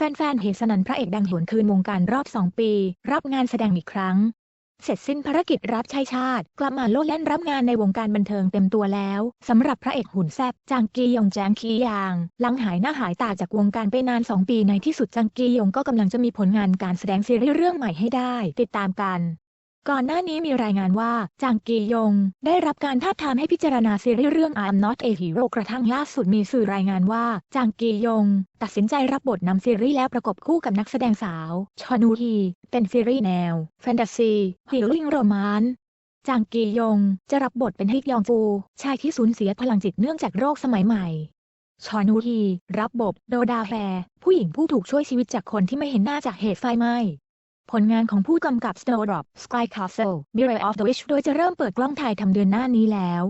แฟนๆเหตสนันพระเอกดังหวนคืนวงการรอบ 2 ปี รับงานแสดงอีกครั้ง เสร็จสิ้นภารกิจรับใช้ชาติ กลับมาโลดแล่นรับงานในวงการบันเทิงเต็มตัวแล้วสำหรับพระเอกหุ่นแซบจางกียงแจงคียาง หลังหายหน้าหายตาจากวงการไปนาน 2 ปีในที่สุดจางกียงก็กำลังจะมีผลงานการแสดงซีรีส์เรื่องใหม่ให้ได้ ติดตามกัน ก่อนหน้านี้มีรายงานว่า จางกียง ได้รับการทาบทามให้พิจารณาซีรีส์เรื่อง I'm Not a Hero กระทั่งล่าสุดมีสื่อรายงานว่า จางกียง ตัดสินใจรับบทนำซีรีส์แล้วประกบคู่กับนักแสดงสาว ชอนูฮี เป็นซีรีส์แนว แฟนตาซีฮีลิ่งโรมานจางกียง จะรับบทเป็นฮิกยองฟูชายที่สูญเสียพลังจิตเนื่องจากโรคสมัยใหม่ชอนูฮีรับบทโดดาแฟผู้หญิงผู้ถูกช่วยชีวิตจากคนที่ไม่เห็นหน้าจากเหตุไฟไหม้ ผลงานของผู้กำกับ Snowdrop Sky Castle Mirror of the Witch โดยจะเริ่มเปิดกล้องถ่ายทำเดือนหน้านี้แล้ว